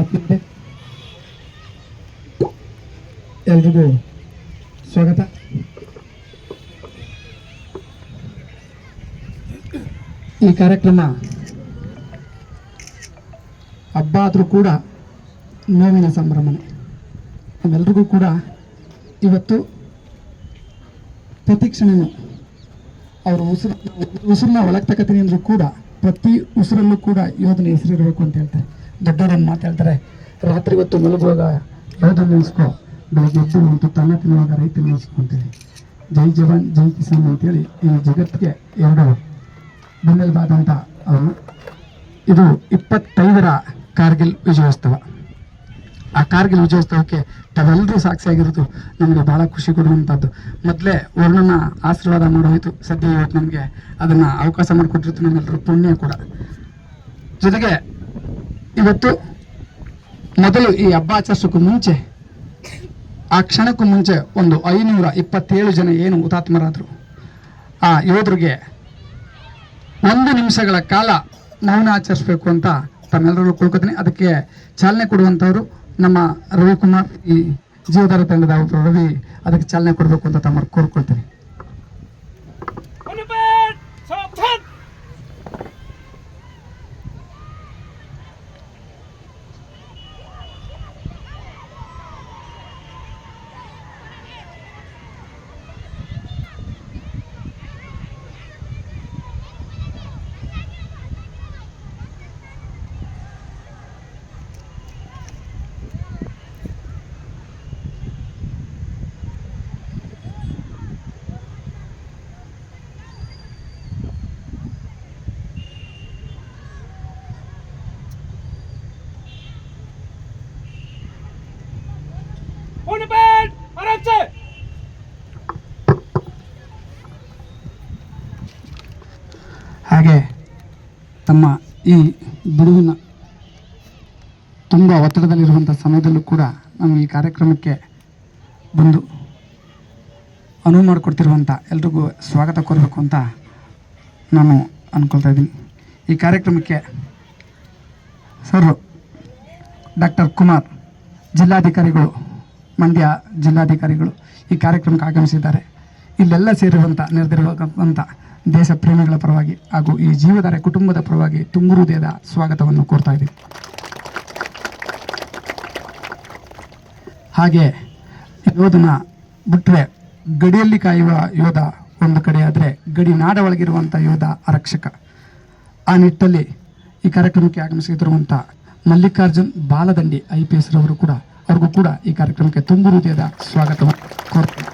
ಆತ್ಮೀಯತೆ ಎಲ್ರಿಗೂ ಸ್ವಾಗತ. ಈ ಕಾರ್ಯಕ್ರಮ ಹಬ್ಬ ಆದರೂ ಕೂಡ ನೋವಿನ ಸಂಭ್ರಮನೆ. ನಮ್ಮೆಲ್ರಿಗೂ ಕೂಡ ಇವತ್ತು ಪ್ರತಿ ಕ್ಷಣನೂ ಅವರು ಉಸಿರು ಉಸಿರನ್ನ ಒಳಗೆ ಅಂದರೂ ಕೂಡ ಪ್ರತಿ ಉಸಿರಲ್ಲೂ ಕೂಡ ಯೋಧನ ಹೆಸರಿರಬೇಕು ಅಂತ ಹೇಳ್ತಾರೆ. ದೊಡ್ಡವರನ್ನು ಮಾತಾಡ್ತಾರೆ. ರಾತ್ರಿ ಹೊತ್ತು ಮಲಗುವಾಗ ಯಾವುದನ್ನು ನೆನೆಸ್ಕೋ. ಬೆಳಗ್ಗೆ ಎದ್ದು ಒಂದು ತನ್ನ ತಿನ್ನುವಾಗ ರೈತ ನೆನೆಸ್ಕೊಂತೀನಿ. ಜೈ ಜವಾನ್, ಜೈ ಕಿಸಾನ್ ಅಂತೇಳಿ ಈ ಜಗತ್ತಿಗೆ ಎರಡು ಬೆನ್ನೆಲುಬಾದಂಥ ಅವರು. ಇದು ಇಪ್ಪತ್ತೈದರ ಕಾರ್ಗಿಲ್ ವಿಜಯೋತ್ಸವ. ಆ ಕಾರ್ಗಿಲ್ ವಿಜಯೋತ್ಸವಕ್ಕೆ ತಾವೆಲ್ಲರೂ ಸಾಕ್ಷಿಯಾಗಿರೋದು ನಮಗೆ ಬಹಳ ಖುಷಿ ಕೊಡುವಂಥದ್ದು ಮೊದಲೇ ವರ್ಣನ ಆಶೀರ್ವಾದ ಮಾಡೋಯ್ತು ಸದ್ಯ ಇವತ್ತು ನಮಗೆ ಅದನ್ನು ಅವಕಾಶ ಮಾಡಿಕೊಟ್ಟಿರ್ತು ನಮ್ಮೆಲ್ಲರೂ ಪುಣ್ಯ ಕೂಡ. ಜೊತೆಗೆ ಇವತ್ತು ಮೊದಲು ಈ ಹಬ್ಬ ಆಚರಿಸೋಕ್ಕೂ ಮುಂಚೆ, ಆ ಕ್ಷಣಕ್ಕೂ ಮುಂಚೆ ಒಂದು ಐನೂರ ಇಪ್ಪತ್ತೇಳು ಜನ ಏನು ಹುತಾತ್ಮರಾದರು. ಆ ಯೋಧರಿಗೆ ಒಂದು ನಿಮಿಷಗಳ ಕಾಲ ಮೌನ ಆಚರಿಸ್ಬೇಕು ಅಂತ ತಮ್ಮೆಲ್ಲರಲ್ಲೂ ಕೊಳ್ಕೊತೀನಿ. ಅದಕ್ಕೆ ಚಾಲನೆ ಕೊಡುವಂಥವ್ರು ನಮ್ಮ ರವಿಕುಮಾರ್ ಈ ಜೀವಧಾರ ತಂಡದ ರವಿ, ಅದಕ್ಕೆ ಚಾಲನೆ ಕೊಡಬೇಕು ಅಂತ ತಮ್ಮ ಕೋರ್ಕೊಳ್ತೀನಿ. ತಮ್ಮ ಈ ಬಿಡುವಿನ ತುಂಬ ಒತ್ತಡದಲ್ಲಿರುವಂಥ ಸಮಯದಲ್ಲೂ ಕೂಡ ನಾವು ಈ ಕಾರ್ಯಕ್ರಮಕ್ಕೆ ಬಂದು ಅನುವು ಮಾಡಿಕೊಡ್ತಿರುವಂಥ ಎಲ್ರಿಗೂ ಸ್ವಾಗತ ಕೋರಬೇಕು ಅಂತ ನಾನು ಅಂದ್ಕೊಳ್ತಾ ಇದ್ದೀನಿ. ಈ ಕಾರ್ಯಕ್ರಮಕ್ಕೆ ಸರ್ ಡಾಕ್ಟರ್ ಕುಮಾರ್ ಜಿಲ್ಲಾಧಿಕಾರಿಗಳು, ಮಂಡ್ಯ ಜಿಲ್ಲಾಧಿಕಾರಿಗಳು ಈ ಕಾರ್ಯಕ್ರಮಕ್ಕೆ ಆಗಮಿಸಿದ್ದಾರೆ. ಇಲ್ಲೆಲ್ಲ ಸೇರಿರುವಂಥ ನೆರೆದಿರುವಂಥ ದೇಶ ಪ್ರೇಮಿಗಳ ಪರವಾಗಿ ಹಾಗೂ ಈ ಜೀವಧಾರೆ ಕುಟುಂಬದ ಪರವಾಗಿ ತುಂಬು ಹೃದಯದ ಸ್ವಾಗತವನ್ನು ಕೋರ್ತಾ ಇದ್ದೀನಿ. ಹಾಗೆ ಯೋಧನ ಬಿಟ್ಟರೆ ಗಡಿಯಲ್ಲಿ ಕಾಯುವ ಯೋಧ ಒಂದು ಕಡೆ ಆದರೆ ಗಡಿ ನಾಡ ಒಳಗಿರುವಂಥ ಯೋಧ ಆರಕ್ಷಕ. ಆ ನಿಟ್ಟಲ್ಲಿ ಈ ಕಾರ್ಯಕ್ರಮಕ್ಕೆ ಆಗಮಿಸಿರುವಂಥ Mallikarjun Baladandi I P S ರವರು ಕೂಡ, ಅವ್ರಿಗೂ ಕೂಡ ಈ ಕಾರ್ಯಕ್ರಮಕ್ಕೆ ತುಂಬು ಹೃದಯದ ಸ್ವಾಗತವನ್ನು ಕೋರ್ತೀನಿ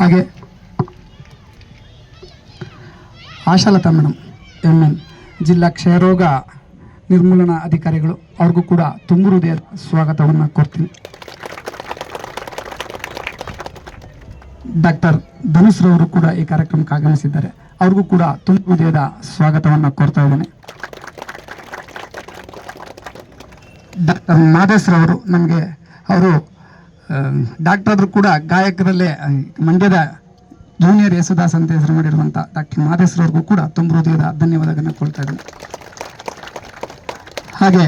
ಹಾಗೆ ಆಶಾಲತಾ ಮೇಡಮ್ ಎಂ ಎನ್, ಜಿಲ್ಲಾ ಕ್ಷಯರೋಗ ನಿರ್ಮೂಲನಾ ಅಧಿಕಾರಿಗಳು, ಅವ್ರಿಗೂ ಕೂಡ ತುಂಬು ಹೃದಯ ಸ್ವಾಗತವನ್ನು ಕೊಡ್ತೀನಿ. ಡಾಕ್ಟರ್ ಧನುಸ್ರವರು ಕೂಡ ಈ ಕಾರ್ಯಕ್ರಮಕ್ಕೆ ಆಗಮಿಸಿದ್ದಾರೆ. ಅವ್ರಿಗೂ ಕೂಡ ತುಂಬು ಹೃದಯದ ಸ್ವಾಗತವನ್ನು ಕೊಡ್ತಾ ಇದ್ದೇನೆ. ಡಾಕ್ಟರ್ ಮಾದೇಶ್ ರವರು ನಮಗೆ, ಅವರು ಡಾಕ್ಟರ್ ಆದರೂ ಕೂಡ ಗಾಯಕರಲ್ಲೇ ಮಂಡ್ಯದ ಜೂನಿಯರ್ ಯೇಸುದಾಸ್ ಅಂತ ಹೆಸರು ಮಾಡಿರುವಂಥ ಡಾಕ್ಟರ್ ಮಾದೇಶ್ ರವ್ರಿಗೂ ಕೂಡ ತುಂಬ ಹೃದಯದ ಧನ್ಯವಾದಗಳನ್ನು ಕೊಡ್ತಾ ಇದ್ದೀನಿ. ಹಾಗೆ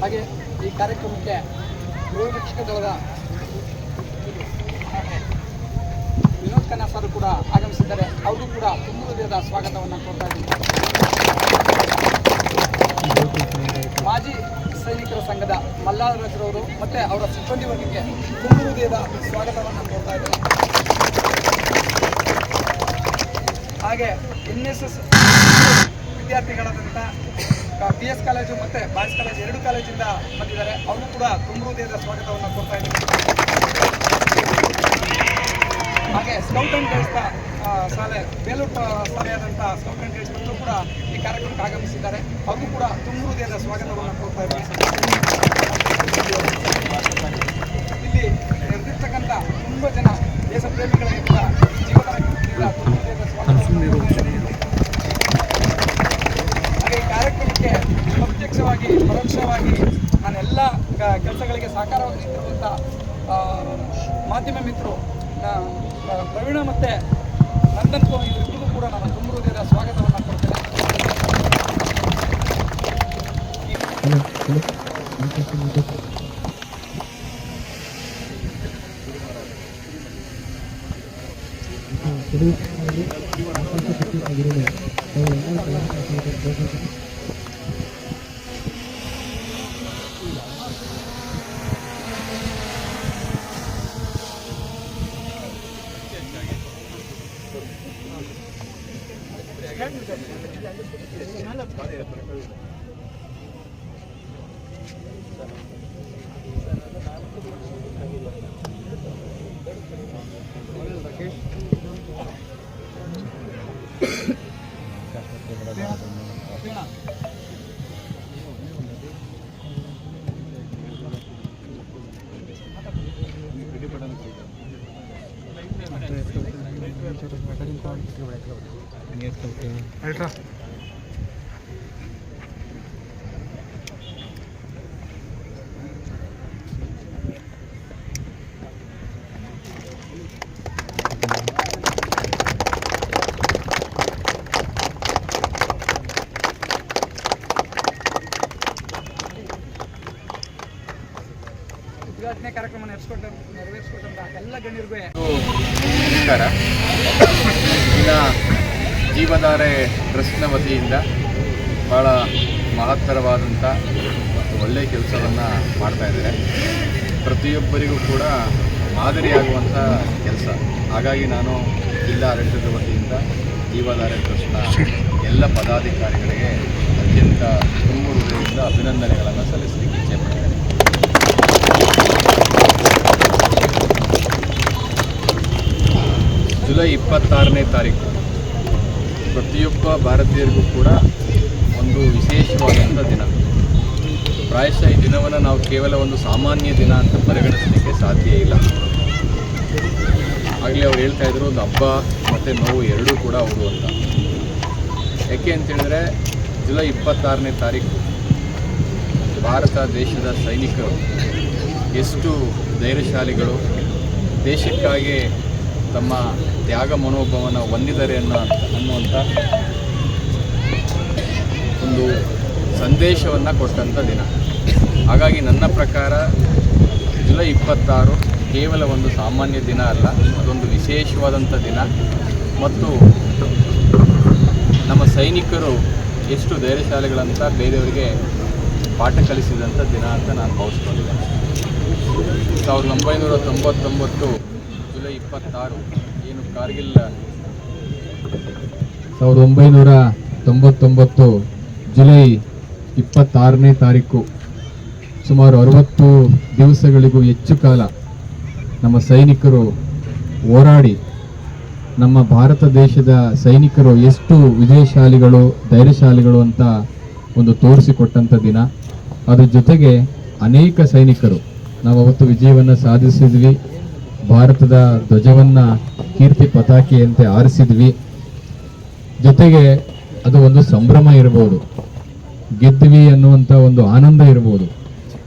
ಹಾಗೆ ಈ ಕಾರ್ಯಕ್ರಮಕ್ಕೆ ಗೃಹರಕ್ಷಕ ದಳದ ಖನ್ನಾ ಸರ್ ಕೂಡ ಆಗಮಿಸಿದ್ದಾರೆ. ಅವರು ಕೂಡ ತುಂಬ ಹೃದಯದ ಸ್ವಾಗತವನ್ನು ಕೊಡ್ತಾ ಇದ್ದೀವಿ ಮಾಜಿ ಸೈನಿಕರ ಸಂಘದ ಮಲ್ಲಾರರವರು ಮತ್ತೆ ಅವರ ಸಿಬ್ಬಂದಿ ವರ್ಗಕ್ಕೆ ತುಂಬ ಹೃದಯದ ಸ್ವಾಗತವನ್ನು ಕೊಡ್ತಾ ಹಾಗೆ ಎನ್ ಎಸ್ ಎಸ್ ವಿದ್ಯಾರ್ಥಿಗಳಾದಂಥ ಬಿ ಎಸ್ ಕಾಲೇಜು ಮತ್ತು ಬಾಯ್ಸ್ ಕಾಲೇಜ್ ಎರಡು ಕಾಲೇಜಿಂದ ಬಂದಿದ್ದಾರೆ. ಅವರು ಕೂಡ ತುಂಬ ಹೃದಯದ ಸ್ವಾಗತವನ್ನು ಕೊಡ್ತಾ ಇದ್ದೀನಿ. ಹಾಗೆ ಸ್ಕೌಟ್ ಅಂಡ್ ಗೈಡ್ಸ್ ಶಾಲೆ, ಬೇಲೂರು ಶಾಲೆಯಾದಂಥ ಸ್ಕೌಟ್ ಅಂಡ್ ಗೈಡ್ಸ್ ಮಕ್ಕಳು ಕೂಡ ಈ ಕಾರ್ಯಕ್ರಮಕ್ಕೆ ಆಗಮಿಸಿದ್ದಾರೆ. ಅವರು ಕೂಡ ತುಂಬ ಹೃದಯದ ಸ್ವಾಗತವನ್ನು ಕೊಡ್ತಾ ಇದ್ದಾರೆ ಇಲ್ಲಿ ಇರ್ತಕ್ಕಂಥ ತುಂಬ ಜನ ದೇಶ ಪ್ರೇಮಿಗಳಿಗೆ ಕೂಡ ಕಾರ್ಯಕ್ರಮಕ್ಕೆ ಪ್ರತ್ಯಕ್ಷವಾಗಿ, ಪರೋಕ್ಷವಾಗಿ ನಾನೆಲ್ಲ ಕೆಲಸಗಳಿಗೆ ಸಹಕಾರವಾಗಿ ಮಾಧ್ಯಮ ಮಿತ್ರರು ಪ್ರವೀಣ ಮತ್ತು ನಂದನ್ ಕೋ ಇವರಿಬ್ಬರಿಗೂ ಕೂಡ ನಾನು ತುಂಬ ಹೃದಯದ ಸ್ವಾಗತವನ್ನು ಕೊಡ್ತೇನೆ. ಉದ್ಘಾಟನೆ ಇನ್ನು ಜೀವಧಾರೆ ಟ್ರಸ್ಟ್ನ ವತಿಯಿಂದ ಭಾಳ ಮಹತ್ತರವಾದಂಥ ಮತ್ತು ಒಳ್ಳೆಯ ಕೆಲಸವನ್ನು ಮಾಡ್ತಾಯಿದ್ದಾರೆ ಪ್ರತಿಯೊಬ್ಬರಿಗೂ ಕೂಡ ಮಾದರಿಯಾಗುವಂಥ ಕೆಲಸ. ಹಾಗಾಗಿ ನಾನು ಜಿಲ್ಲಾ ಆಡಳಿತದ ವತಿಯಿಂದ ಜೀವಧಾರೆ ಟ್ರಸ್ಟ್ನ ಎಲ್ಲ ಪದಾಧಿಕಾರಿಗಳಿಗೆ ಅತ್ಯಂತ ತುಂಬ ಹೃದಯದಿಂದ ಅಭಿನಂದನೆಗಳನ್ನು ಸಲ್ಲಿಸಲಿಕ್ಕೆ ಇಚ್ಛೆಪಡ್ತೇನೆ ಜುಲೈ ಇಪ್ಪತ್ತಾರನೇ ತಾರೀಕು. ಪ್ರತಿಯೊಬ್ಬ ಭಾರತೀಯರಿಗೂ ಕೂಡ ಒಂದು ವಿಶೇಷವಾದಂಥ ದಿನ. ಪ್ರಾಯಶಃ ಈ ದಿನವನ್ನು ನಾವು ಕೇವಲ ಒಂದು ಸಾಮಾನ್ಯ ದಿನ ಅಂತ ಪರಿಗಣಿಸಲಿಕ್ಕೆ ಸಾಧ್ಯ ಇಲ್ಲ. ಆಗಲೇ ಅವ್ರು ಹೇಳ್ತಾ ಇದ್ರು, ಒಂದು ಹಬ್ಬ ಮತ್ತು ನೋವು ಎರಡೂ ಕೂಡ ಅವರು ಅಂತ. ಯಾಕೆ ಅಂತೇಳಿದ್ರೆ, ಜುಲೈ ಇಪ್ಪತ್ತಾರನೇ ತಾರೀಕು ಭಾರತ ದೇಶದ ಸೈನಿಕರು ಎಷ್ಟು ಧೈರ್ಯಶಾಲಿಗಳು, ದೇಶಕ್ಕಾಗಿ ತಮ್ಮ ತ್ಯಾಗ ಮನೋಭಾವನ ಹೊಂದಿದ್ದಾರೆ ಅನ್ನೋ ಅನ್ನುವಂಥ ಒಂದು ಸಂದೇಶವನ್ನು ಕೊಟ್ಟಂಥ ದಿನ. ಹಾಗಾಗಿ ನನ್ನ ಪ್ರಕಾರ ಜುಲೈ ಇಪ್ಪತ್ತಾರು ಕೇವಲ ಒಂದು ಸಾಮಾನ್ಯ ದಿನ ಅಲ್ಲ, ಅದೊಂದು ವಿಶೇಷವಾದಂಥ ದಿನ. ಮತ್ತು ನಮ್ಮ ಸೈನಿಕರು ಎಷ್ಟು ಧೈರ್ಯಶಾಲಿಗಳಂತ ಬೇರೆಯವರಿಗೆ ಪಾಠ ಕಲಿಸಿದಂಥ ದಿನ ಅಂತ ನಾನು ಭಾವಿಸ್ಕೊಂಡಿದ್ದೇನೆ. ಸಾವಿರದ ಒಂಬೈನೂರ ತೊಂಬತ್ತೊಂಬತ್ತು ಜುಲೈ ಇಪ್ಪತ್ತಾರು ಕಾರ್ಗಿಲ್. ಸಾವಿರದ ಒಂಬೈನೂರ ತೊಂಬತ್ತೊಂಬತ್ತು ಜುಲೈ ಇಪ್ಪತ್ತಾರನೇ ತಾರೀಕು, ಸುಮಾರು ಅರವತ್ತು ದಿವಸಗಳಿಗೂ ಹೆಚ್ಚು ಕಾಲ ನಮ್ಮ ಸೈನಿಕರು ಹೋರಾಡಿ, ನಮ್ಮ ಭಾರತ ದೇಶದ ಸೈನಿಕರು ಎಷ್ಟು ವಿಜಯಶಾಲಿಗಳು, ಧೈರ್ಯಶಾಲಿಗಳು ಅಂತ ಒಂದು ತೋರಿಸಿಕೊಟ್ಟಂಥ ದಿನ. ಅದ್ರ ಜೊತೆಗೆ ಅನೇಕ ಸೈನಿಕರು ನಾವು ಅವತ್ತು ವಿಜಯವನ್ನು ಸಾಧಿಸಿದ್ವಿ. ಭಾರತದ ಧ್ವಜವನ್ನು ಕೀರ್ತಿ ಪತಾಕೆಯಂತೆ ಆರಿಸಿದ್ವಿ. ಜೊತೆಗೆ ಅದು ಒಂದು ಸಂಭ್ರಮ ಇರಬಹುದು ಗೆದ್ವಿ ಅನ್ನುವಂಥ ಒಂದು ಆನಂದ ಇರಬಹುದು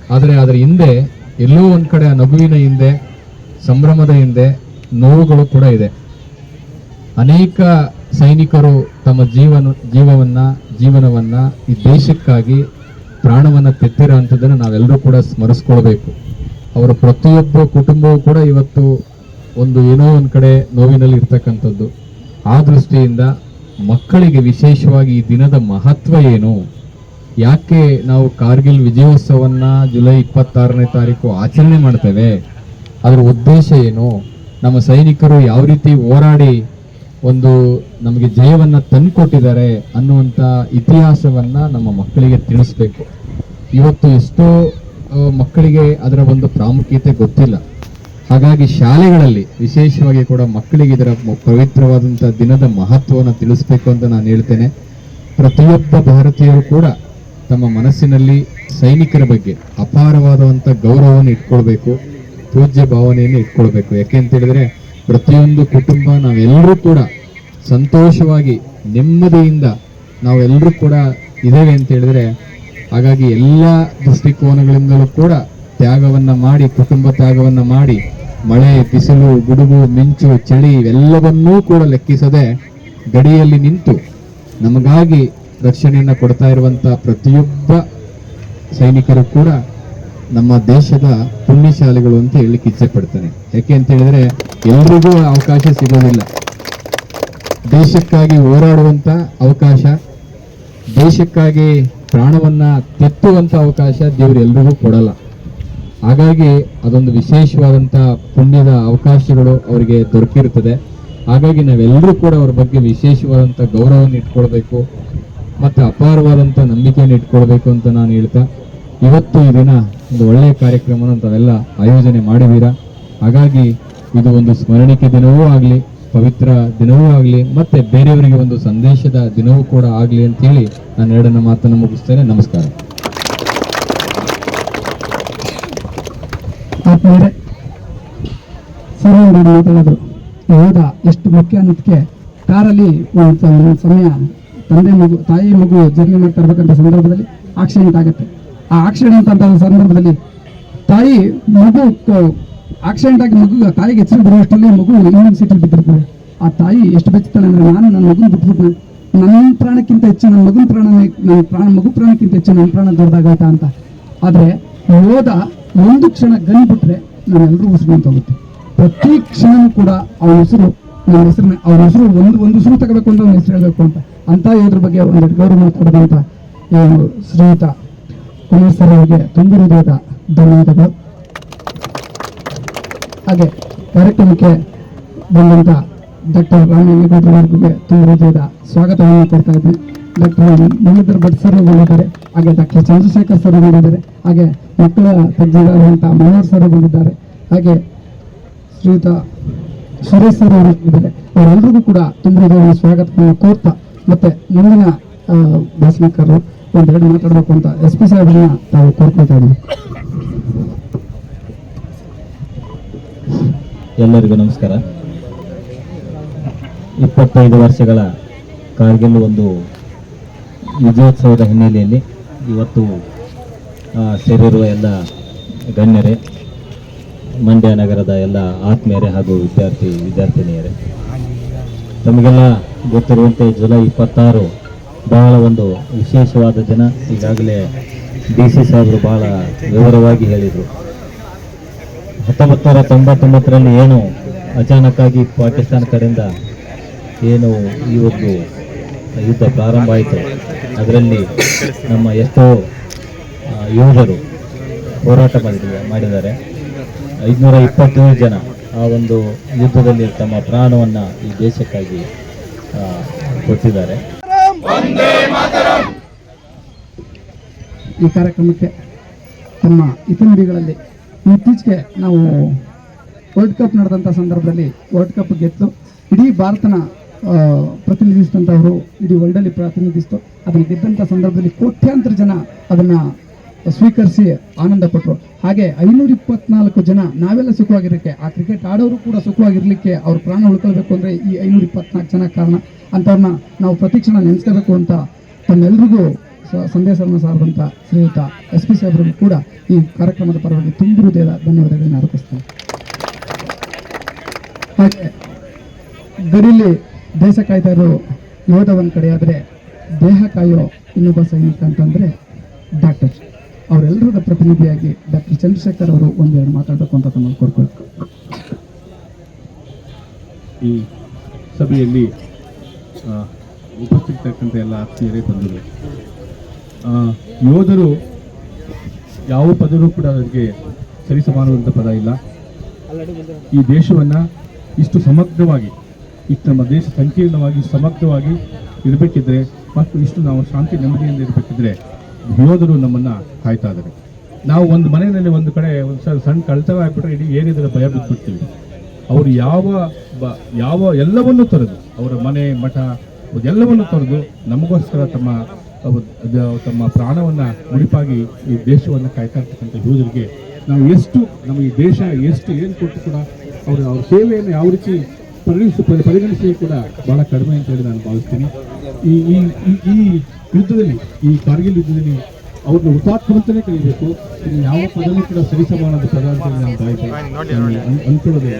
ಆದರೆ ಅದರ ಹಿಂದೆ ಎಲ್ಲೋ ಒಂದು ಕಡೆ ಆ ನಗುವಿನ ಹಿಂದೆ, ಸಂಭ್ರಮದ ಹಿಂದೆ ನೋವುಗಳು ಕೂಡ ಇದೆ. ಅನೇಕ ಸೈನಿಕರು ತಮ್ಮ ಜೀವನ, ಜೀವವನ್ನ, ಜೀವನವನ್ನ ಈ ದೇಶಕ್ಕಾಗಿ ಪ್ರಾಣವನ್ನು ತೆತ್ತಿರೋ ಅಂಥದ್ದನ್ನು ನಾವೆಲ್ಲರೂ ಕೂಡ ಸ್ಮರಿಸ್ಕೊಳ್ಬೇಕು. ಅವರ ಪ್ರತಿಯೊಬ್ಬ ಕುಟುಂಬವೂ ಕೂಡ ಇವತ್ತು ಒಂದು ಏನೋ ಒಂದು ಕಡೆ ನೋವಿನಲ್ಲಿ ಇರ್ತಕ್ಕಂಥದ್ದು ಆ ದೃಷ್ಟಿಯಿಂದ ಮಕ್ಕಳಿಗೆ ವಿಶೇಷವಾಗಿ ಈ ದಿನದ ಮಹತ್ವ ಏನು? ಯಾಕೆ ನಾವು ಕಾರ್ಗಿಲ್ ವಿಜಯೋತ್ಸವವನ್ನು ಜುಲೈ ಇಪ್ಪತ್ತಾರನೇ ತಾರೀಕು ಆಚರಣೆ ಮಾಡ್ತೇವೆ? ಅದರ ಉದ್ದೇಶ ಏನು? ನಮ್ಮ ಸೈನಿಕರು ಯಾವ ರೀತಿ ಹೋರಾಡಿ ಒಂದು ನಮಗೆ ಜಯವನ್ನು ತಂದುಕೊಟ್ಟಿದ್ದಾರೆ ಅನ್ನುವಂಥ ಇತಿಹಾಸವನ್ನು ನಮ್ಮ ಮಕ್ಕಳಿಗೆ ತಿಳಿಸ್ಬೇಕು. ಇವತ್ತು ಎಷ್ಟೋ ಮಕ್ಕಳಿಗೆ ಅದರ ಒಂದು ಪ್ರಾಮುಖ್ಯತೆ ಗೊತ್ತಿಲ್ಲ. ಹಾಗಾಗಿ ಶಾಲೆಗಳಲ್ಲಿ ವಿಶೇಷವಾಗಿ ಕೂಡ ಮಕ್ಕಳಿಗೆ ಇದರ ಪವಿತ್ರವಾದಂಥ ದಿನದ ಮಹತ್ವವನ್ನು ತಿಳಿಸ್ಬೇಕು ಅಂತ ನಾನು ಹೇಳ್ತೇನೆ. ಪ್ರತಿಯೊಬ್ಬ ಭಾರತೀಯರು ಕೂಡ ತಮ್ಮ ಮನಸ್ಸಿನಲ್ಲಿ ಸೈನಿಕರ ಬಗ್ಗೆ ಅಪಾರವಾದಂಥ ಗೌರವವನ್ನು ಇಟ್ಕೊಳ್ಬೇಕು, ಪೂಜ್ಯ ಭಾವನೆಯನ್ನು ಇಟ್ಕೊಳ್ಬೇಕು. ಯಾಕೆ ಅಂತ ಹೇಳಿದ್ರೆ, ಪ್ರತಿಯೊಂದು ಕುಟುಂಬ ನಾವೆಲ್ಲರೂ ಕೂಡ ಸಂತೋಷವಾಗಿ, ನೆಮ್ಮದಿಯಿಂದ ನಾವೆಲ್ಲರೂ ಕೂಡ ಇದ್ದೇವೆ ಅಂತ ಹೇಳಿದ್ರೆ ಹಾಗಾಗಿ ಎಲ್ಲ ದೃಷ್ಟಿಕೋನಗಳಿಂದಲೂ ಕೂಡ ತ್ಯಾಗವನ್ನ ಮಾಡಿ, ಕುಟುಂಬ ತ್ಯಾಗವನ್ನ ಮಾಡಿ, ಮಳೆ, ಬಿಸಿಲು, ಗುಡುಗು, ಮಿಂಚು, ಚಳಿ ಇವೆಲ್ಲವನ್ನೂ ಕೂಡ ಲೆಕ್ಕಿಸದೆ ಗಡಿಯಲ್ಲಿ ನಿಂತು ನಮಗಾಗಿ ರಕ್ಷಣೆಯನ್ನು ಕೊಡ್ತಾ ಇರುವಂಥ ಪ್ರತಿಯೊಬ್ಬ ಸೈನಿಕರು ಕೂಡ ನಮ್ಮ ದೇಶದ ಪುಣ್ಯಶಾಲಿಗಳು ಅಂತ ಹೇಳಲಿಕ್ಕೆ ಇಚ್ಛೆ ಪಡ್ತೇನೆ. ಯಾಕೆ ಅಂತ ಹೇಳಿದ್ರೆ ಎಲ್ರಿಗೂ ಅವಕಾಶ ಸಿಗೋದಿಲ್ಲ. ದೇಶಕ್ಕಾಗಿ ಹೋರಾಡುವಂತ ಅವಕಾಶ, ದೇಶಕ್ಕಾಗಿ ಪ್ರಾಣವನ್ನ ತೆತ್ತುವಂತ ಅವಕಾಶ ದೇವರು ಎಲ್ರಿಗೂ ಕೊಡಲ್ಲ. ಹಾಗಾಗಿ ಅದೊಂದು ವಿಶೇಷವಾದಂತ ಪುಣ್ಯದ ಅವಕಾಶಗಳು ಅವರಿಗೆ ದೊರಕಿರುತ್ತದೆ. ಹಾಗಾಗಿ ನಾವೆಲ್ಲರೂ ಕೂಡ ಅವ್ರ ಬಗ್ಗೆ ವಿಶೇಷವಾದಂತ ಗೌರವವನ್ನು ಇಟ್ಕೊಳ್ಬೇಕು. ಮತ್ತು ಅಪಾರವಾದಂತ ನಂಬಿಕೆಯನ್ನು ಇಟ್ಕೊಳ್ಬೇಕು ಅಂತ ನಾನು ಹೇಳ್ತಾ, ಇವತ್ತು ಈ ದಿನ ಒಂದು ಒಳ್ಳೆಯ ಕಾರ್ಯಕ್ರಮನ ತಾವೆಲ್ಲ ಆಯೋಜನೆ ಮಾಡಿದ್ದೀರಾ? ಹಾಗಾಗಿ ಇದು ಒಂದು ಸ್ಮರಣಿಕೆ ದಿನವೂ ಆಗಲಿ ಪವಿತ್ರ ದಿನವೂ ಆಗಲಿ, ಮತ್ತೆ ಬೇರೆಯವರಿಗೆ ಒಂದು ಸಂದೇಶದ ದಿನವೂ ಕೂಡ ಆಗಲಿ ಅಂತ ಹೇಳಿ ನಾನು ಎರಡನ್ನ ಮಾತನ್ನು ಮುಗಿಸ್ತೇನೆ. ನಮಸ್ಕಾರ. ಆತ್ಮೀಯರೇ, ಸರ್ ಮಾತಾಡೋದು. ಯೋಧ ಎಷ್ಟು ಮುಖ್ಯ ಅನ್ನೋದಕ್ಕೆ ಕಾರಲ್ಲಿ ಒಂದು ಸಮಯ ತಂದೆ ಮಗು, ತಾಯಿ ಮಗು ಜರ್ನಿ ಮಾಡ್ತಾ ಇರ್ಬೇಕಂತ ಸಂದರ್ಭದಲ್ಲಿ ಆಕ್ಸಿಡೆಂಟ್ ಆಗುತ್ತೆ. ಆ ಆಕ್ಸಿಡೆಂಟ್ ಅಂತ ಸಂದರ್ಭದಲ್ಲಿ ತಾಯಿ ಮಗು ಆಕ್ಸಿಡೆಂಟ್ ಆಗಿ ಮಗು ತಾಯಿಗೆ ಎಚ್ಚರ ಬರುವಷ್ಟರಲ್ಲಿ ಮಗು ಇನ್ನೊಂದು ಸೀಟಲ್ಲಿ ಬಿದ್ದಿರ್ತದೆ ಆ ತಾಯಿ ಎಷ್ಟು ಬೆಚ್ಚುತ್ತಾಳೆ ಅಂದರೆ ನಾನು ನನ್ನ ಮಗನ ಬಿಟ್ಬಿಟ್ಟು ನನ್ನ ಪ್ರಾಣಕ್ಕಿಂತ ಹೆಚ್ಚು ನನ್ನ ಮಗನ ಪ್ರಾಣ ನನ್ನ ಪ್ರಾಣ ಮಗು ಪ್ರಾಣಕ್ಕಿಂತ ಹೆಚ್ಚು ನನ್ನ ಪ್ರಾಣ ದೊಡ್ಡದಾಗೈತಾ ಅಂತ. ಆದರೆ ಯೋಧ ಒಂದು ಕ್ಷಣ ಗನ್ ಬಿಟ್ರೆ ನಾವೆಲ್ಲರೂ ಉಸಿರು ಹೋಗುತ್ತೆ. ಪ್ರತಿ ಕ್ಷಣವೂ ಕೂಡ ಅವನ ಹೆಸರು ನನ್ನ ಹೆಸರನ್ನ ಅವ್ರ ಹೆಸರು ಒಂದು ಒಂದು ಉಸಿರು ತಗೋಬೇಕು ಅಂತ ಅವ್ನ ಹೆಸರು ಹೇಳಬೇಕು ಅಂತ. ಅಂತ ಯೋಧರ ಬಗ್ಗೆ ಒಂದು ಗೌರವ ಮಾತಾಡೋದಂತ ಶ್ರೀಯುತ ಕುಮಾರ್ ಸರ್ ಅವರಿಗೆ ತುಂಬ ಹೃದಯದ ಧನ್ಯವಾದಗಳು. ಹಾಗೆ ಕಾರ್ಯಕ್ರಮಕ್ಕೆ ಬಂದಂತ ಡಾಕ್ಟರ್ ರಾಮಲಿಂಗೇಗೌಡರ ಅವರಿಗೆ ತುಂಬ ಹೃದಯದ ಸ್ವಾಗತವನ್ನು ಕೊಡ್ತಾ ಇದ್ದೀನಿ. ಡಾಕ್ಟರ್ ಮುರಳೀಧರ್ ಭಟ್ ಸರ್ ಬಂದಿದ್ದಾರೆ. ಹಾಗೆ ಡಾಕ್ಟರ್ ಚಂದ್ರಶೇಖರ್ ಸರ್ ಬಂದಿದ್ದಾರೆ. ಹಾಗೆ ಮಕ್ಕಳ ತಜ್ಞರಾದಂಥ ಮನೋಹರ್ ಸರ್ ಬಂದಿದ್ದಾರೆ. ಹಾಗೆ ಶ್ರೀಯುತ ಸುರೇಶ್ ಸರ್ ಇದ್ದಾರೆ. ಅವರೆಲ್ಲರಿಗೂ ಕೂಡ ತುಂಬ ಹೃದಯದ ಸ್ವಾಗತವನ್ನು ಕೋರ್ತಾ ಮತ್ತೆ ಮುಂದಿನ ಭಾಷಣಕಾರರು ಒಂದೆರಡು ಮಾತಾಡಬೇಕು ಅಂತ ಎಸ್ ಪಿ ಸಾಹೇಬ್ರನ್ನ ತಾವು ಕೋರ್ಕೊಳ್ತಾ ಇದ್ದೀವಿ. ಎಲ್ಲರಿಗೂ ನಮಸ್ಕಾರ. ಇಪ್ಪತ್ತೈದು ವರ್ಷಗಳ ಕಾರ್ಗಿಲ್ ಒಂದು ವಿಜಯೋತ್ಸವದ ಹಿನ್ನೆಲೆಯಲ್ಲಿ ಇವತ್ತು ಸೇರಿರುವ ಎಲ್ಲ ಗಣ್ಯರೇ, ಮಂಡ್ಯ ನಗರದ ಎಲ್ಲ ಆತ್ಮೀಯರೇ ಹಾಗೂ ವಿದ್ಯಾರ್ಥಿ, ವಿದ್ಯಾರ್ಥಿನಿಯರೇ, ತಮಗೆಲ್ಲ ಗೊತ್ತಿರುವಂತೆ ಜುಲೈ ಇಪ್ಪತ್ತಾರು ಬಹಳ ಒಂದು ವಿಶೇಷವಾದ ದಿನ. ಈಗಾಗಲೇ ಡಿ ಸಿ ಸಾಹೇಬರು ಬಹಳ ವಿವರವಾಗಿ ಹೇಳಿದರು. ಹತ್ತೊಂಬತ್ತು ನೂರ ತೊಂಬತ್ತೊಂಬತ್ತರಲ್ಲಿ ಏನು ಅಚಾನಕ್ಕಾಗಿ ಪಾಕಿಸ್ತಾನ ಕಡೆಯಿಂದ ಏನು ಈ ಒಂದು ಯುದ್ಧ ಪ್ರಾರಂಭ ಆಯಿತು. ಅದರಲ್ಲಿ ನಮ್ಮ ಎಷ್ಟೋ ಯೋಧರು ಹೋರಾಟ ಮಾಡಿದ ಮಾಡಿದ್ದಾರೆ. ಐದುನೂರ ಇಪ್ಪತ್ತೇಳು ಜನ ಆ ಒಂದು ಯುದ್ಧದಲ್ಲಿ ತಮ್ಮ ಪ್ರಾಣವನ್ನು ಈ ದೇಶಕ್ಕಾಗಿ ಕೊಟ್ಟಿದ್ದಾರೆ. ಈ ಕಾರ್ಯಕ್ರಮಕ್ಕೆ ತಮ್ಮ ಇತಿನುಡಿಗಳಲ್ಲಿ ಇತ್ತೀಚೆಗೆ ನಾವು ವರ್ಲ್ಡ್ ಕಪ್ ನಡೆದಂಥ ಸಂದರ್ಭದಲ್ಲಿ ವರ್ಲ್ಡ್ ಕಪ್ ಗೆದ್ದು ಇಡೀ ಭಾರತನ ಪ್ರತಿನಿಧಿಸಿದಂಥವರು ಇಡೀ ವರ್ಲ್ಡಲ್ಲಿ ಪ್ರತಿನಿಧಿಸ್ತು. ಅದನ್ನು ಗೆದ್ದಂಥ ಸಂದರ್ಭದಲ್ಲಿ ಕೋಟ್ಯಾಂತರ ಜನ ಅದನ್ನು ಸ್ವೀಕರಿಸಿ ಆನಂದ ಪಟ್ಟರು ಹಾಗೆ ಐನೂರ ಇಪ್ಪತ್ನಾಲ್ಕು ಜನ ನಾವೆಲ್ಲ ಸುಖವಾಗಿರಲಿಕ್ಕೆ ಆ ಕ್ರಿಕೆಟ್ ಆಡೋರು ಕೂಡ ಸುಖವಾಗಿರಲಿಕ್ಕೆ ಅವ್ರ ಪ್ರಾಣ ಉಳ್ಕೊಳ್ಬೇಕು ಅಂದರೆ ಈ ಐನೂರ ಇಪ್ಪತ್ನಾಲ್ಕು ಜನ ಕಾರಣ. ಅಂಥವ್ರನ್ನ ನಾವು ಪ್ರತಿಕ್ಷಣ ನೆನೆಸ್ಕೋಬೇಕು ಅಂತ ತಮ್ಮೆಲ್ರಿಗೂ ಸಂದೇಶವನ್ನು ಸಾರಿದಂಥ ಶ್ರೀಯುತ ಎಸ್ ಪಿ ಸಾಹೇಬ್ರಿಗೂ ಕೂಡ ಈ ಕಾರ್ಯಕ್ರಮದ ಪರವಾಗಿ ತುಂಬ ಹೃದಯದ ಧನ್ಯವಾದಗಳನ್ನು ಅರ್ಪಿಸ್ತೇನೆ. ಹಾಗೆ ಗಡಿಲಿ ದೇಶ ಕಾಯ್ದರು ಯೋಧ ಒಂದು ಕಡೆ ಆದರೆ ದೇಹ ಕಾಯೋ ಇನ್ನೊಬ್ಬ ಸೈನಿಕ ಅಂತಂದರೆ ಡಾಕ್ಟರ್ ಅವರೆಲ್ಲರದ ಪ್ರತಿನಿಧಿಯಾಗಿ ಡಾಕ್ಟರ್ ಚಂದ್ರಶೇಖರ್ ಅವರು ಒಂದೆರಡು ಮಾತಾಡಬೇಕು ಅಂತ ತಮ್ಮಲ್ಲಿ ಕೋರ್ಕೊಳ್ಬೇಕು ಈ ಸಭೆಯಲ್ಲಿ ಉಪಸ್ಥಿತಕ್ಕಂಥ ಎಲ್ಲ ಆತ್ಮೀಯರೇ ಬಂದರು. ಆ, ಯೋಧರು ಯಾವ ಪದವೂ ಕೂಡ ಅದಕ್ಕೆ ಸರಿಸಮಾನವಾದಂಥ ಪದ ಇಲ್ಲ. ಈ ದೇಶವನ್ನು ಇಷ್ಟು ಸಮಗ್ರವಾಗಿ, ಇಷ್ಟು ನಮ್ಮ ದೇಶ ಸಂಕೀರ್ಣವಾಗಿ, ಸಮಗ್ರವಾಗಿ ಇರಬೇಕಿದ್ರೆ ಮತ್ತು ಇಷ್ಟು ನಾವು ಶಾಂತಿ ನೆಮ್ಮದಿಯಿಂದ ಇರಬೇಕಿದ್ರೆ ಯೋಧರು ನಮ್ಮನ್ನು ಕಾಯ್ತಾ ಇದ್ದಾರೆ. ನಾವು ಒಂದು ಮನೆಯಲ್ಲಿ ಒಂದು ಕಡೆ ಒಂದು ಸಲ ಸಣ್ಣ ಕಳ್ತವ ಹಾಕ್ಬಿಟ್ರೆ ಇಡೀ ಏರಿಯಾದಲ್ಲಿ ಭಯ ಬಿಟ್ಬಿಡ್ತೀವಿ. ಅವರು ಯಾವ ಬ, ಯಾವ ಎಲ್ಲವನ್ನೂ ತೊರೆದು, ಅವರ ಮನೆ, ಮಠ ಅದೆಲ್ಲವನ್ನು ತೊರೆದು ನಮಗೋಸ್ಕರ ತಮ್ಮ ತಮ್ಮ ಪ್ರಾಣವನ್ನು ಮುಡಿಪಾಗಿ ಈ ದೇಶವನ್ನು ಕಾಯ್ತಾ ಇರ್ತಕ್ಕಂಥ ಯೋಧರಿಗೆ ನಾವು ಎಷ್ಟು ನಮ್ಮ ಈ ದೇಶ ಎಷ್ಟು ಏನು ಕೊಟ್ಟು ಕೂಡ ಅವರ ಅವ್ರ ಸೇವೆಯನ್ನು ಯಾವ ರೀತಿ ಪರಿಗಣಿಸಿ ಪರಿಗಣಿಸಿ ಕೂಡ ಬಹಳ ಕಡಿಮೆ ಅಂತ ಹೇಳಿ ನಾನು ಭಾವಿಸ್ತೀನಿ. ಈ ಈ ಈ- ಯುದ್ಧದಲ್ಲಿ ಈ ಕಾರ್ಗಿಲ್ ಯುದ್ಧದಲ್ಲಿ ಅವ್ರನ್ನ ಹುತಾತ್ಮ ಅಂತಾನೆ ಕಲಿಬೇಕು ಇದು ಯಾವ ಪದನೂ ಕೂಡ ಸರಿಸಮಾನದ ಪದ ಅಂತ ನಾನು ಭಾವಿಸ್ತೀನಿ. ಅನ್ಕೊಳ್ಳೋದೇ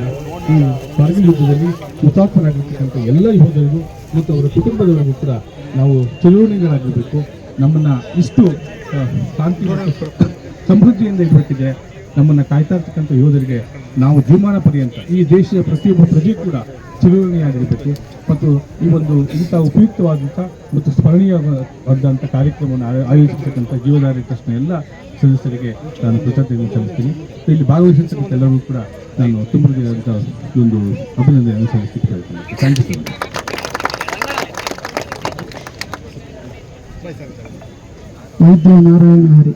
ಈ ಕಾರ್ಗಿಲ್ ಯುದ್ಧದಲ್ಲಿ ಹುತಾತ್ಮರಾಗಿರ್ತಕ್ಕಂಥ ಎಲ್ಲ ಯೋಧರಿಗೂ ಮತ್ತು ಅವರ ಕುಟುಂಬದವರಿಗೂ ಕೂಡ ನಾವು ಚಳುವಳಿಗಳಾಗಿರಬೇಕು ನಮ್ಮನ್ನ ಇಷ್ಟು ಶಾಂತಿ ಸಮೃದ್ಧಿಯಿಂದ ಇರಬೇಕಿದೆ ನಮ್ಮನ್ನ ಕಾಯ್ತಾ ಇರ್ತಕ್ಕಂಥ ಯೋಧರಿಗೆ ನಾವು ಜೀವಮಾನ ಪರ್ಯಂತ ಈ ದೇಶದ ಪ್ರತಿಯೊಬ್ಬ ಪ್ರಜೆ ಕೂಡ ಚಳುವಳಿಯಾಗಿರಬೇಕು ಮತ್ತು ಈ ಒಂದು ಇಂಥ ಉಪಯುಕ್ತವಾದಂಥ ಮತ್ತು ಸ್ಮರಣೀಯವಾದಂಥ ಕಾರ್ಯಕ್ರಮವನ್ನು ಆಯೋಜಿಸತಕ್ಕಂಥ ಜೀವಧಾರಿ ಪ್ರಶ್ನೆ ಎಲ್ಲ ಸದಸ್ಯರಿಗೆ ನಾನು ಕೃತಜ್ಞತೆ ಸಲ್ಲಿಸ್ತೀನಿ. ಇಲ್ಲಿ ಭಾಗವಹಿಸಿರ್ತಕ್ಕಂಥ ಎಲ್ಲರಿಗೂ ಕೂಡ ನಾನು ತುಂಬ ಒಂದು ಅಭಿನಂದನೆಯನ್ನು ಸಲ್ಲಿಸಿ ಹೇಳ್ತೀನಿ ಥ್ಯಾಂಕ್ ಯು ವೈದ್ಯ ನಾರಾಯಣ ಹರಿ.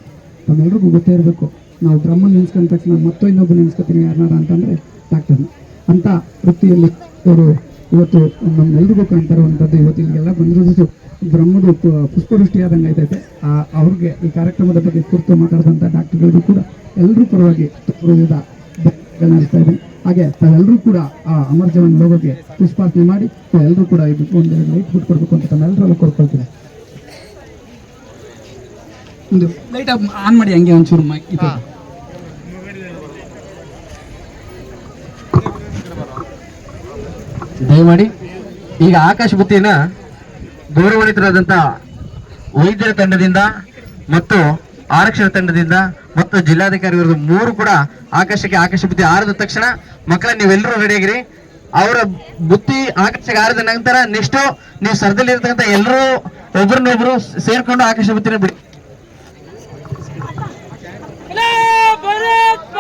ತಮ್ಮೆಲ್ರಿಗೂ ಗೊತ್ತೇ ಇರಬೇಕು. ನಾವು ಬ್ರಹ್ಮನ ನೆನೆಸ್ಕೊಂಡ ತಕ್ಷಣ ಮತ್ತೊ ಇನ್ನೊಬ್ಬ ನೆನ್ಸ್ಕೊತೀವಿ ಯಾರನ್ನಾರ ಅಂತಂದರೆ ಡಾಕ್ಟರ್ನ ಅಂತ ವೃತ್ತಿಯಲ್ಲಿ ಅವರು ಇವತ್ತು ನಮ್ಮೆಲ್ರಿಗೂ ಕಾಣ್ತಾರುವಂಥದ್ದು ಇವತ್ತು ಇಲ್ಲಿಗೆಲ್ಲ ಬಂದಿರೋದು ಬ್ರಹ್ಮದ ಪುಷ್ಪವೃಷ್ಟಿಯಾದಂಗೆ ಆಯ್ತೈತೆ ಆ, ಅವ್ರಿಗೆ ಈ ಕಾರ್ಯಕ್ರಮದ ಬಗ್ಗೆ ಕುರಿತು ಮಾತಾಡಿದಂಥ ಡಾಕ್ಟರ್ಗಳಿಗೂ ಕೂಡ ಎಲ್ಲರೂ ಪರವಾಗಿ ಅರ್ಪಿಸ್ತಾ ಇದ್ದೀನಿ ಹಾಗೆ ತಾವೆಲ್ಲರೂ ಕೂಡ ಆ ಅಮರ್ ಲೋಗಕ್ಕೆ ಪುಷ್ಪಾರ್ಚನೆ ಮಾಡಿ ತಾವೆಲ್ಲರೂ ಕೂಡ ಇದು ಒಂದು ಲೈಟ್ ಬಿಟ್ಕೊಡ್ಬೇಕು ಅಂತ ತಮ್ಮೆಲ್ಲರಲ್ಲೂ ಕೋರ್ಕೊಳ್ತೀನಿ ಒಂದು ಲೈಟ್ ಆನ್ ಮಾಡಿ ಹಂಗೆ ಒಂಚೂರು ಇದು ದಯಮಾಡಿ ಈಗ ಆಕಾಶ ಬುತ್ತಿಯನ್ನ ಗೌರವಾನ್ವಿತರಾದಂಥ ವೈದ್ಯರ ತಂಡದಿಂದ ಮತ್ತು ಆರಕ್ಷಕ ತಂಡದಿಂದ ಮತ್ತು ಜಿಲ್ಲಾಧಿಕಾರಿ ಮೂರು ಕೂಡ ಆಕಾಶಕ್ಕೆ ಆಕಾಶ ಬುತ್ತಿ ಆರಿದ ತಕ್ಷಣ ಮಕ್ಕಳ ನೀವೆಲ್ಲರೂ ರೆಡಿಯಾಗಿರಿ ಅವರ ಬುತ್ತಿ ಆಕಾಶಕ್ಕೆ ಆರಿದ ನಂತರ ನೆಕ್ಸ್ಟ್ ನೀವು ಸರ್ದಲ್ಲಿ ಇರ್ತಕ್ಕಂಥ ಎಲ್ಲರೂ ಒಬ್ರನ್ನೊಬ್ರು ಸೇರ್ಕೊಂಡು ಆಕಾಶ ಬುತ್ತಿನ ಬಿಡಿ.